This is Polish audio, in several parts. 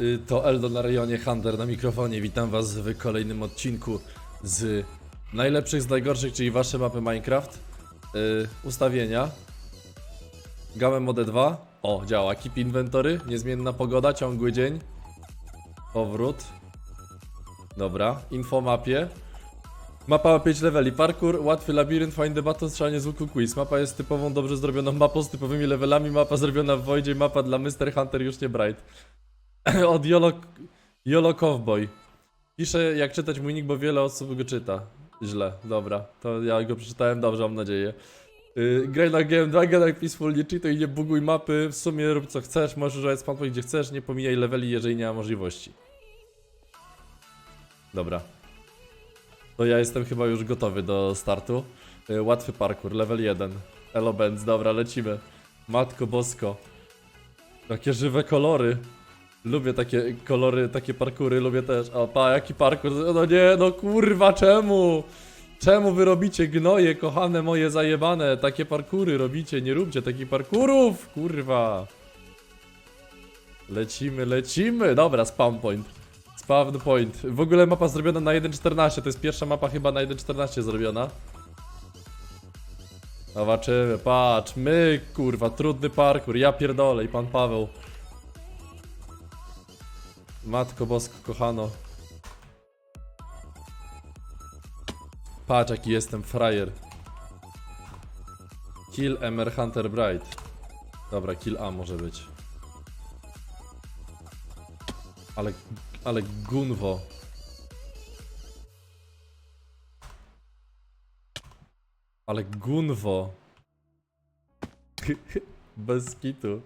Y, To Eldo na rejonie Hunter na mikrofonie. Witam was w kolejnym odcinku z najlepszych z najgorszych, czyli wasze mapy Minecraft. Y, ustawienia. Game Mode 2. O, działa. Keep inventory. Niezmienna pogoda, ciągły dzień. Powrót. Dobra. Info mapie. Mapa ma 5 leveli. Parkour, łatwy labirynt, the button, strzelanie z łuku, quiz. Mapa jest typową, dobrze zrobioną mapą z typowymi levelami. Mapa zrobiona w Voidzie, mapa dla Mr. Hunter, już nie Bright. Od Yolo, Yolo Cowboy. Piszę jak czytać mój nick, bo wiele osób go czyta. Źle, dobra. To ja go przeczytałem dobrze, mam nadzieję. Yy, graj na game 2, graj na peaceful, nie cheatuj, nie buguj mapy. W sumie rób co chcesz, możesz używać spawnpoint gdzie chcesz, nie pomijaj leveli, jeżeli nie ma możliwości. Dobra. To ja jestem chyba już gotowy do startu. Yy, łatwy parkour, level 1. Elo Benz, dobra, lecimy. Matko Bosko. Jakie żywe kolory. Lubię takie kolory, takie parkury, lubię też. O, pa, jaki parkur? No nie, no kurwa, czemu? Czemu wy robicie gnoje, kochane moje zajebane? Takie parkury robicie, nie róbcie takich parkurów, kurwa. Lecimy, lecimy. Dobra, spawn point. Spawn point. W ogóle mapa zrobiona na 1.14, to jest pierwsza mapa chyba na 1.14 zrobiona. Zobaczymy, patrz, my, kurwa, trudny parkur, ja pierdolę i pan Paweł. Matko Bosko, kochano. Patrz jaki jestem frajer. Kill Emer Hunter Bright. Dobra, kill A może być. Ale, ale gunwo. Ale gunwo. Bez kitu.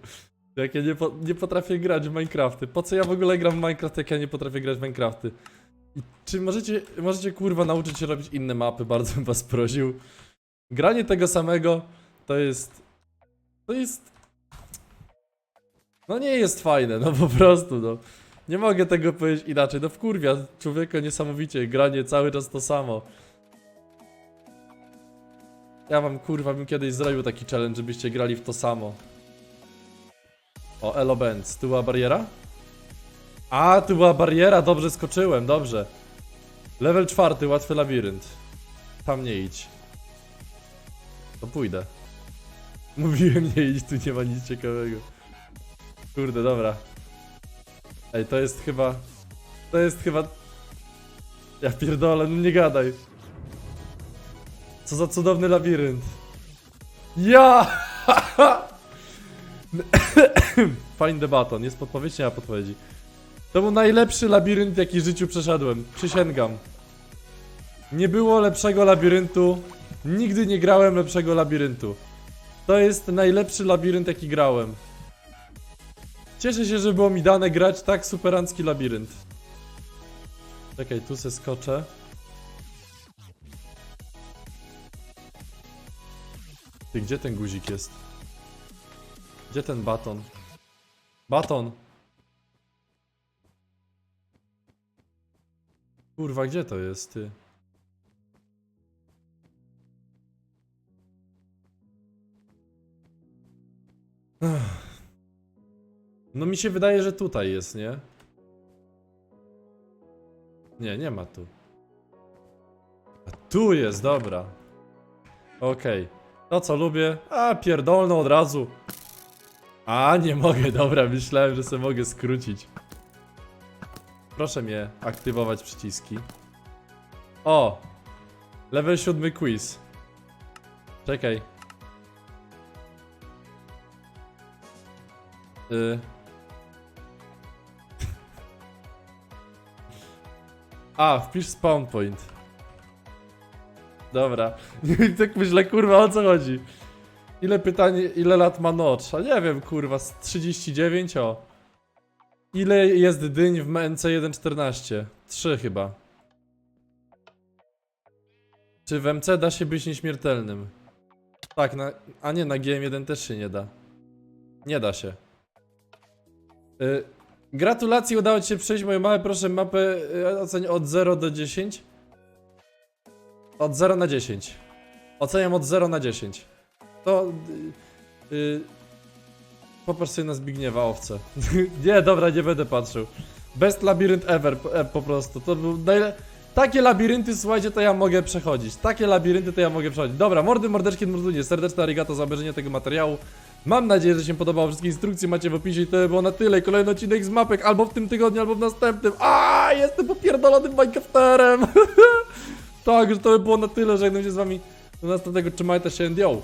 Jak ja nie, po, nie potrafię grać w Minecrafty. Po co ja w ogóle gram w Minecraft, jak ja nie potrafię grać w Minecrafty? I czy możecie, możecie kurwa nauczyć się robić inne mapy? Bardzo bym was prosił. Granie tego samego to jest... To jest... No nie jest fajne, no po prostu, no. Nie mogę tego powiedzieć inaczej. No wkurwia człowieka niesamowicie. Granie cały czas to samo. Ja wam kurwa bym kiedyś zrobił taki challenge, żebyście grali w to samo. O, Elo Benz. Tu była bariera? A, tu była bariera, dobrze skoczyłem, dobrze. Level czwarty, łatwy labirynt. Tam nie idź. To pójdę. Mówiłem nie idź, tu nie ma nic ciekawego. Kurde, dobra. Ej, to jest chyba... To jest chyba... Ja pierdolę, no nie gadaj. Co za cudowny labirynt. Ja! Find the button, jest podpowiedź, nie ma podpowiedzi. To był najlepszy labirynt, jaki w życiu przeszedłem. Przysięgam. Nie było lepszego labiryntu. Nigdy nie grałem lepszego labiryntu. To jest najlepszy labirynt, jaki grałem. Cieszę się, że było mi dane grać tak superancki labirynt. Czekaj, tu se skoczę. Ty, gdzie ten guzik jest? Gdzie ten baton? Baton! Kurwa, gdzie to jest, ty? No mi się wydaje, że tutaj jest, nie? Nie, nie ma tu. A tu jest, dobra. Okej. To co lubię? A, pierdolno od razu. A, nie mogę, dobra, myślałem, że sobie mogę skrócić. Proszę mnie aktywować przyciski. O! Level 7 quiz. Czekaj. Y. A, wpisz spawn point. Dobra. tak myślę, kurwa, o co chodzi? Ile pytań, ile lat ma Notch? A nie wiem, kurwa, z 39, o. Ile jest dyń w MNC 1.14? 3 chyba. Czy w MC da się być nieśmiertelnym? Tak, na, a nie, na GM1 też się nie da. Nie da się. Y, gratulacje, udało ci się przejść moją małe, proszę mapę y, oceń od 0 do 10. Od 0 na 10. Oceniam od 0 na 10. To. y, y, Popatrz sobie na Zbigniewa owce. nie, dobra, nie będę patrzył. Best labirynt ever, p- e, po prostu. To był najle... Takie labirynty, słuchajcie, to ja mogę przechodzić. Takie labirynty to ja mogę przechodzić. Dobra, mordy, mordeczki, mordunie. Serdeczne arigato za obejrzenie tego materiału. Mam nadzieję, że się podobało. Wszystkie instrukcje macie w opisie i to by było na tyle. Kolejny odcinek z mapek albo w tym tygodniu, albo w następnym. A, jestem popierdolonym Minecrafterem. tak, że to by było na tyle. Żegnam się z wami do następnego. Trzymajcie się, yo.